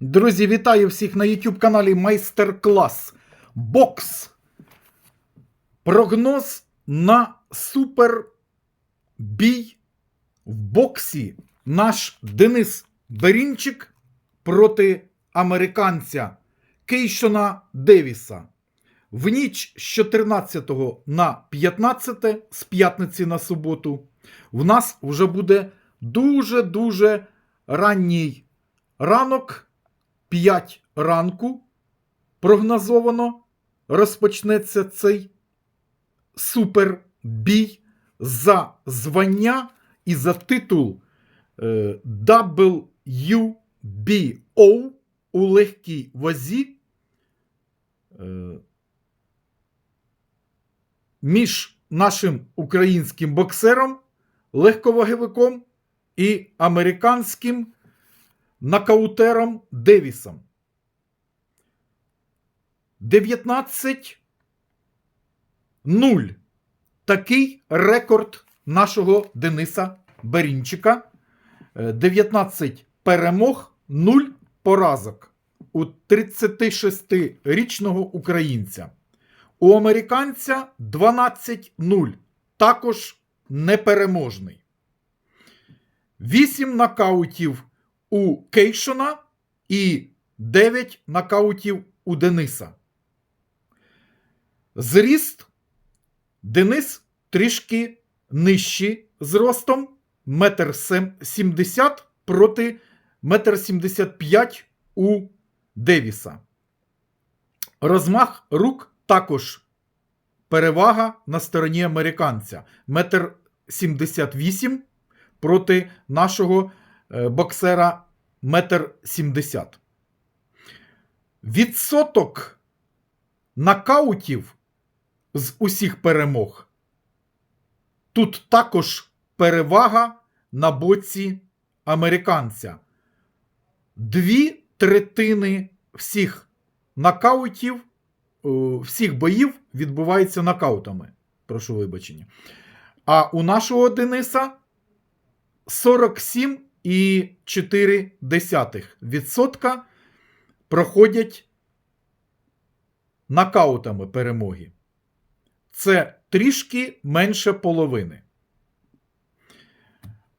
Друзі, вітаю всіх на YouTube каналі Майстер-клас Бокс. Прогноз на супер бій в боксі. Наш Денис Берінчик проти американця Кейшона Девіса. В ніч з 14 на 15, з п'ятниці на суботу, в нас вже буде дуже-дуже ранній ранок. 5 ранку прогнозовано розпочнеться цей супербій за звання і за титул е, WBO у легкій вазі е, між нашим українським боксером, легковаговиком і американським нокаутером Девісом. 19-0. Такий рекорд нашого Дениса Берінчика. Е, 19 перемог, 0 поразок у 36-річного українця. У американця 12-0. Також непереможний. 8 нокаутів у Кейшона і 9 нокаутів у Дениса. Зріст Денис трішки нижчий зростом, метр сімдесят проти метр сімдесят п'ять у Девіса. Розмах рук також перевага на стороні американця. Метр сімдесят вісім проти нашого боксера метр сімдесят. Відсоток нокаутів з усіх перемог. Тут також перевага на боці американця. Дві третини всіх нокаутів, е, всіх боїв відбуваються нокаутами. Прошу вибачення. А у нашого Дениса 47,4% проходять нокаутами перемоги. Це трішки менше половини.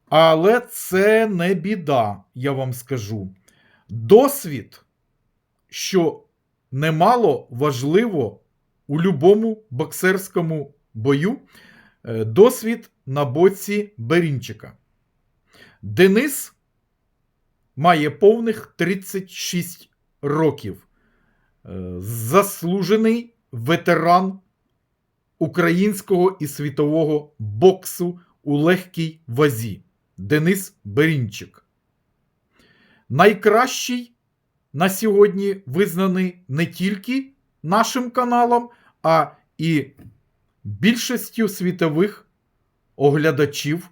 Але це не біда, я вам скажу. Досвід, що немало важливо у будь-якому боксерському бою, е, досвід на боці Берінчика. Денис має повних 36 років. Е, Заслужений ветеран українського і світового боксу у легкій вазі. Денис Берінчик. Найкращий на сьогодні визнаний не тільки нашим каналом, а і більшістю світових оглядачів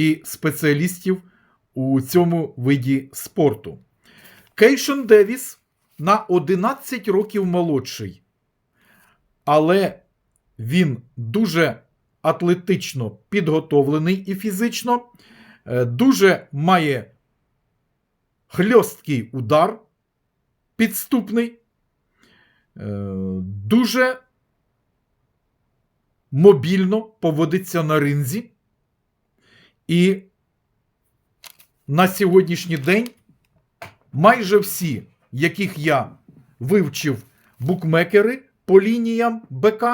і спеціалістів у цьому виді спорту. Кейшон Девіс на 11 років молодший, але він дуже атлетично підготовлений і фізично, е, дуже має хльосткий удар підступний, е, дуже мобільно поводиться на ринзі. І на сьогоднішній день майже всі, яких я вивчив букмекери по лініям БК,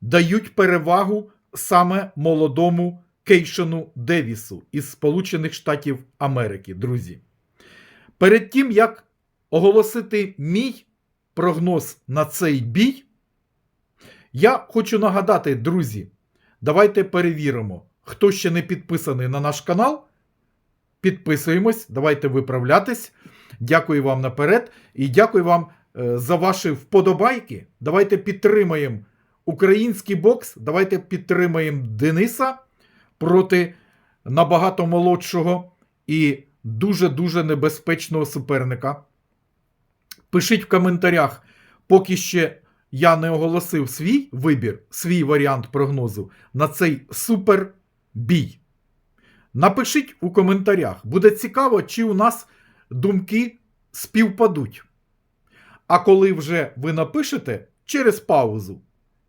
дають перевагу саме молодому Кейшону Девісу із Сполучених Штатів Америки, друзі. Перед тим, як оголосити мій прогноз на цей бій, я хочу нагадати, друзі, давайте перевіримо, хто ще не підписаний на наш канал. Підписуємось, давайте виправлятись. Дякую вам наперед і дякую вам е, за ваші вподобайки. Давайте підтримаємо український бокс. Давайте підтримаємо Дениса проти набагато молодшого і дуже-дуже небезпечного суперника. Пишіть в коментарях, поки ще я не оголосив свій вибір, свій варіант прогнозу на цей супер бій. Напишіть у коментарях. Буде цікаво, чи у нас думки співпадуть. А коли вже ви напишете через паузу,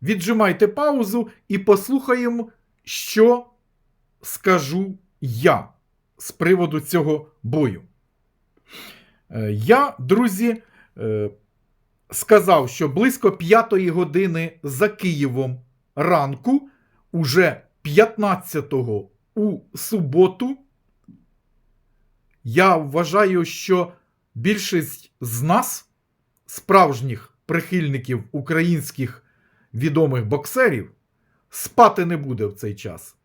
віджимайте паузу і послухаємо, що скажу я з приводу цього бою. Е, Я, друзі, е, сказав, що близько 5 години за Києвом ранку, уже 15-го у суботу, я вважаю, що більшість з нас, справжніх прихильників українських відомих боксерів, спати не буде в цей час.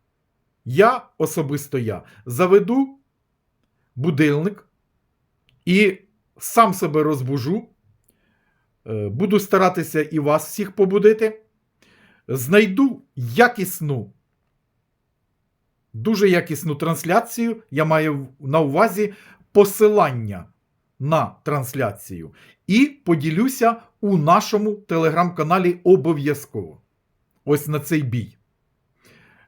Я особисто я заведу будильник і сам себе розбужу. Е, Буду старатися і вас всіх побудити. Знайду якісну, дуже якісну трансляцію. Я маю на увазі посилання на трансляцію. І поділюся у нашому телеграм-каналі обов'язково. Ось на цей бій.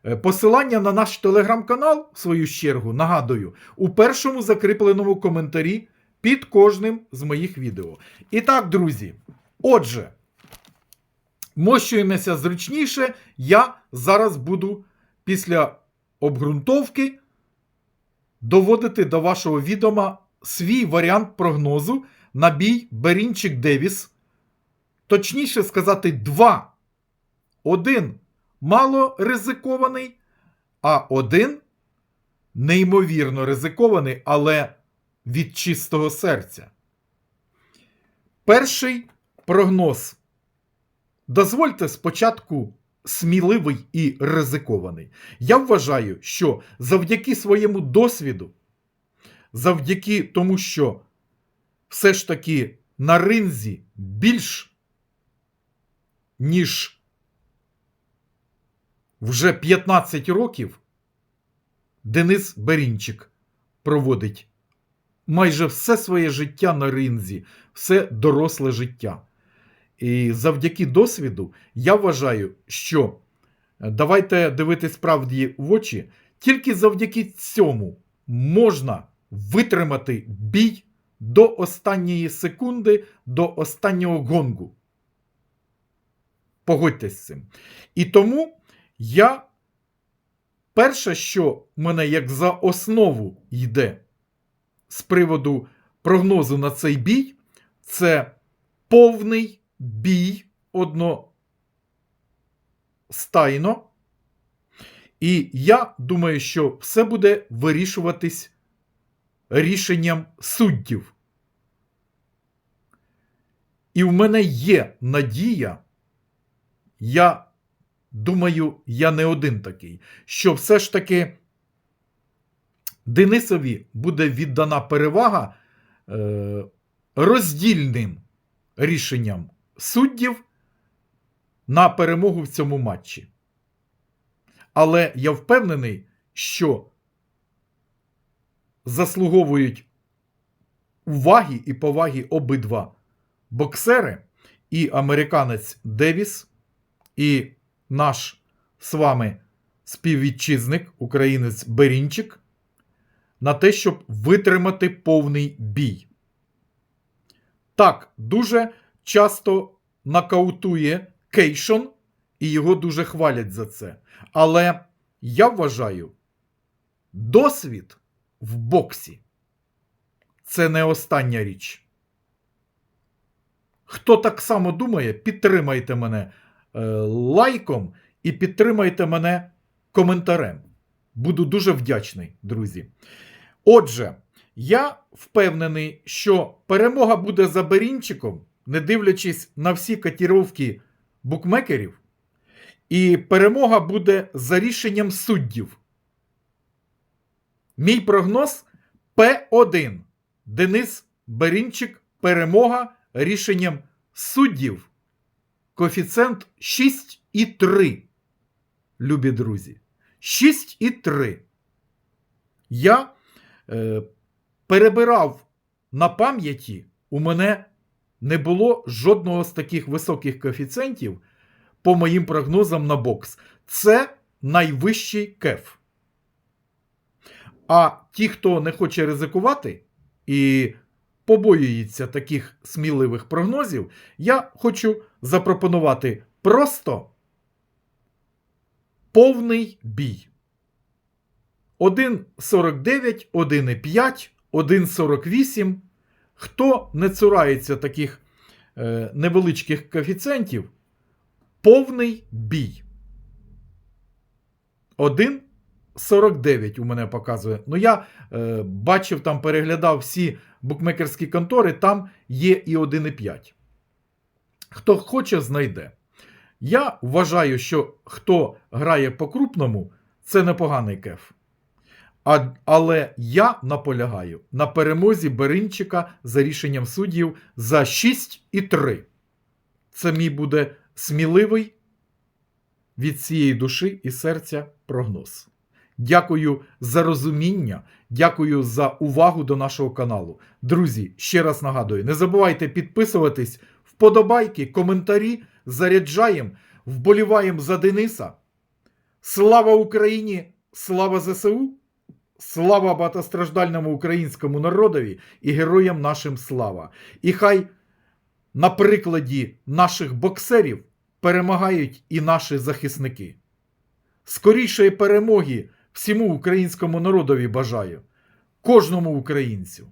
Е, Посилання на наш телеграм-канал, в свою чергу, нагадую, у першому закріпленому коментарі під кожним з моїх відео. І так, друзі, отже, мощуємося зручніше. Я зараз буду після обґрунтовки доводити до вашого відома свій варіант прогнозу на бій Берінчик Девіс. Точніше сказати, два. Один мало ризикований, а один неймовірно ризикований, але від чистого серця. Перший прогноз. Дозвольте спочатку сміливий і ризикований. Я вважаю, що завдяки своєму досвіду, завдяки тому, що все ж таки на ринзі більш ніж вже 15 років Денис Берінчик проводить майже все своє життя на ринзі, все доросле життя. І завдяки досвіду я вважаю, що е, давайте дивитись правді в очі, тільки завдяки цьому можна витримати бій до останньої секунди, до останнього гонгу. Погодьтесь з цим. І тому я перше, що мене як за основу йде з приводу прогнозу на цей бій, це повний бій одностайно. І я думаю, що все буде вирішуватись рішенням суддів. І в мене є надія, я думаю, я не один такий, що все ж таки Денисові буде віддана перевага е, роздільним рішенням суддів на перемогу в цьому матчі. Але я впевнений, що заслуговують уваги і поваги обидва боксери, і американець Девіс, і наш з вами співвітчизник, українець Берінчик, на те, щоб витримати повний бій. Так, дуже часто нокаутує Кейшон, і його дуже хвалять за це. Але я вважаю, досвід в боксі це не остання річ. Хто так само думає, підтримайте мене е, лайком і підтримайте мене коментарем. Буду дуже вдячний, друзі. Отже, я впевнений, що перемога буде за Берінчиком, не дивлячись на всі котіровки букмекерів, і перемога буде за рішенням суддів. Мій прогноз П1. Денис Берінчик. Перемога рішенням суддів. Коефіцієнт 6,3. Любі друзі. 6,3. Я е, перебирав на пам'яті, у мене не було жодного з таких високих коефіцієнтів по моїм прогнозам на бокс. Це найвищий кеф. А ті, хто не хоче ризикувати, і побоюється таких сміливих прогнозів, я хочу запропонувати просто повний бій. 1,49, 1,5, 1,48. Хто не цурається таких е, невеличких коефіцієнтів, повний бій. 1,49 у мене показує. Ну, я е, бачив, там переглядав всі букмекерські контори, там є і 1,5. Хто хоче, знайде. Я вважаю, що хто грає по-крупному, це непоганий кеф. А, але я наполягаю на перемозі Беринчика за рішенням суддів за 6 і 3. Це мій буде сміливий від цієї душі і серця прогноз. Дякую за розуміння, дякую за увагу до нашого каналу. Друзі, ще раз нагадую: не забувайте підписуватись, вподобайки, коментарі. Заряджаємо, вболіваємо за Дениса. Слава Україні! Слава ЗСУ! Слава багатостраждальному українському народові і героям нашим слава! І хай на прикладі наших боксерів перемагають і наші захисники. Скорішої перемоги всьому українському народові бажаю, кожному українцю.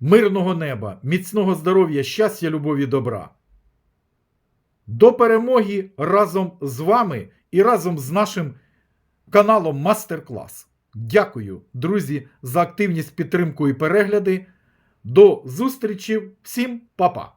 Мирного неба, міцного здоров'я, щастя, любові, добра. До перемоги разом з вами і разом з нашим каналом Мастер-клас. Дякую, друзі, за активність, підтримку і перегляди. До зустрічі. Всім па-па!